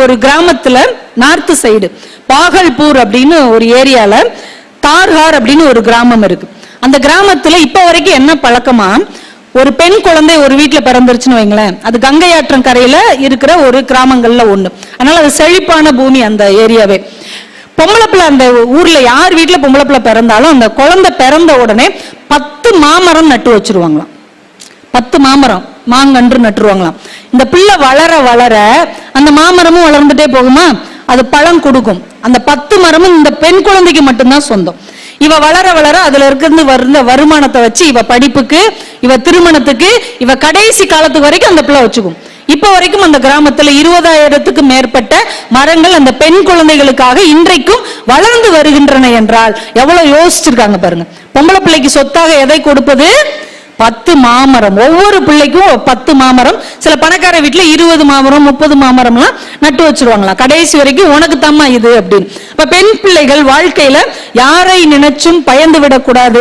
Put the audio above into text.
ஒரு கிராமத்துல north side Bhagalpur அப்படின்னு ஒரு ஏரியால தார்ஹார் அப்படின்னு ஒரு கிராமம் இருக்கு. அந்த கிராமத்துல இப்ப வரைக்கும் என்ன பழக்கமா? ஒரு பெண் குழந்தை ஒரு வீட்டுல பிறந்துருச்சுன்னு வைங்களேன். அது கங்கை ஆற்றம் கரையில இருக்கிற ஒரு கிராமங்கள்ல ஒண்ணு. அதனால அது செழிப்பான பூமி அந்த ஏரியாவே. பொம்பளை பிள்ளை அந்த ஊர்ல யார் வீட்டுல பொம்பளை பிள்ளை பிறந்தாலும் அந்த குழந்தை பிறந்த உடனே பத்து மாமரம் நட்டு வச்சிருவாங்களாம். பத்து மாமரம் மாங்கன்று நட்டுருவாங்களாம். இந்த பிள்ளை வளர வளர அந்த மாமரமும் வளர்ந்துட்டே போகுமா? அது பழம் கொடுக்கும். அந்த பத்து மரமும் இந்த பெண் குழந்தைக்கு மட்டும்தான் சொந்தம். இவ வளர வளர அதுல இருந்து வருந்த வருமானத்தை வச்சு இவ படிப்புக்கு இவ திருமணத்துக்கு இவ கடைசி காலத்துக்கு வரைக்கும் அந்த பிள்ளை வச்சுக்கும். இப்ப வரைக்கும் அந்த கிராமத்துல இருபதாயிரத்துக்கு மேற்பட்ட மரங்கள் அந்த பெண் குழந்தைகளுக்காக இன்றைக்கும் வளர்ந்து வருகின்றன என்றால் எவ்வளவு யோசிச்சிருக்காங்க பாருங்க. பொம்பளை பிள்ளைக்கு சொத்தாக எதை கொடுப்பது? பத்து மாமரம். ஒவ்வொரு பிள்ளைக்கும் பத்து மாமரம். சில பணக்கார வீட்டுல இருபது மாமரம் முப்பது மாமரம்லாம் நட்டு வச்சிருவாங்களாம். கடைசி வரைக்கும் உனக்கு தம்மா இது அப்படின்னு. இப்ப பெண் பிள்ளைகள் வாழ்க்கையில யாரை நினைச்சும் பயந்து விடக்கூடாது.